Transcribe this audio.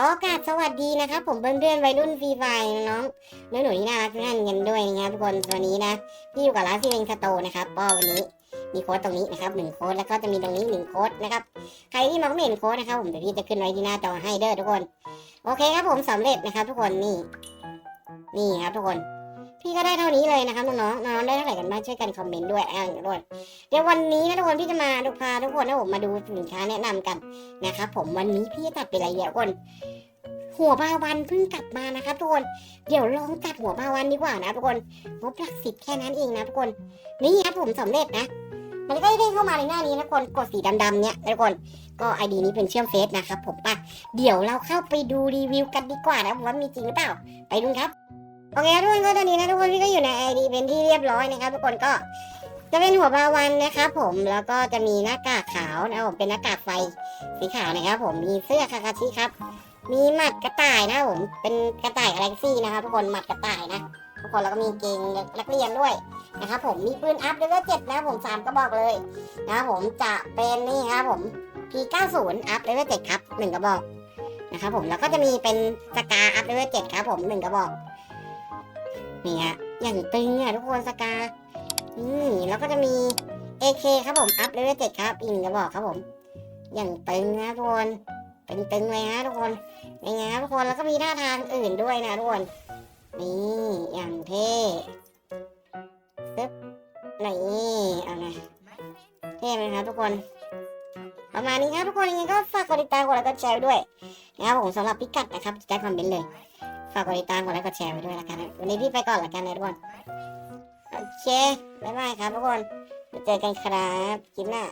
ก็กราบสวัสดีนะครับผมเพื่อนๆวัยรุ่นฟรีไฟน้องน้องหนูๆที่น่ารักทุกท่านกันด้วยนะครับทุกคนวันนี้นะพี่อยู่กับร้านซีเรนคาโตนะครับก็วันนี้มีโค้ดตรงนี้นะครับหนึ่งโค้ดแล้วก็จะมีตรงนี้หนึ่งโค้ดนะครับใครที่มองไม่เห็นโค้ดนะครับผมเดี๋ยวพี่จะขึ้นไว้ที่หน้าจอให้เด้อทุกคน โอเคครับผมสำเร็จนะครับ ทุกคนนี่ นี่ครับทุกคน พี่ก็ได้เท่านี้เลยนะครับน้องๆน้องได้เท่าไหร่กันบ้างช่วยกันคอมเมนต์ด้วยอ่าทุกคนเดี๋ยววันนี้นะทุกคนพี่จะมาดูพาทุกคนนะผมมาดูสินค้าแนะนำกันนะครับผมวันนี้พี่จะตัดเป็นอะไรเอียวทุกคน หัวบาวันเพิ่งกลับมานะครับทุกคนเดี๋ยวลองตัดหัวบาวันดีกว่านะทุกคนงบหลักสิบแค่นั้นเองนะทุกคนนี่ครับผมสำเร็จนะมันก็ได้เข้ามาในหน้านี้นะคนกดสีดำๆเนี่ยทุกคนก็ไอดีนี้เป็นเชื่อมเฟซนะครับผมป่ะเดี๋ยวเราเข้าไปดูรีวิวกันดีกว่านะว่ามีจริงหรือเปล่า ไปดูครับ โอเคทุกคนก็ตอนนี้นะทุกคนพี่ก็อยู่ในไอดีเป็นที่เรียบร้อยนะครับทุกคนก็จะเป็นหัวบาวันนะครับผมแล้วก็จะมีหน้ากากขาวนะครับผมเป็นหน้ากากไฟสีขาวนะครับผมมีเสื้อคาคาชิครับ มีหมัดกระต่ายนะครับผมเป็นกระต่ายกาแล็กซี่นะครับทุกคนหมัดกระต่ายนะทุกคนแล้วก็มีเกงนักเรียนด้วยนะครับผมมีปืนอัพเลเวลเจ็ดนะครับผมสามกระบอกเลยนะครับผมจะเป็นนี่ครับผม P90 อัพเลเวลเจ็ดครับหนึ่งกระบอกนะครับผมแล้วก็จะมีเป็นสกาอัพเลเวลเจ็ดครับผมหนึ่งกระบอก นี่ฮะอย่างตึงอะทุกคนสกานี่แล้วก็จะมี AK ครับผม อัพเลเวลเจ็ดครับอีกหนึ่งกระบอกครับผม อย่างตึงนะทุกคน เป็นตึงเลยฮะทุกคนเป็นไงครับทุกคน แล้วก็มีท่าทางอื่นด้วยนะทุกคน นี่ อย่างเท่ซึบนี่เอาไงเท่ไหมครับทุกคน ประมาณนี้ครับทุกคนยังไงก็ฝากกดติดตามกดไลค์กดแชร์ด้วยนะครับผมสำหรับพิกัดนะครับจะได้คอมเมนต์เลย ฝากกดติดตามกดไลค์กดแชร์ไปด้วยละกันนะวันนี้พี่ไปก่อนละกันนะทุกคนโอเคบ๊ายบายครับทุกคนเจอกันครับคลิปหน้า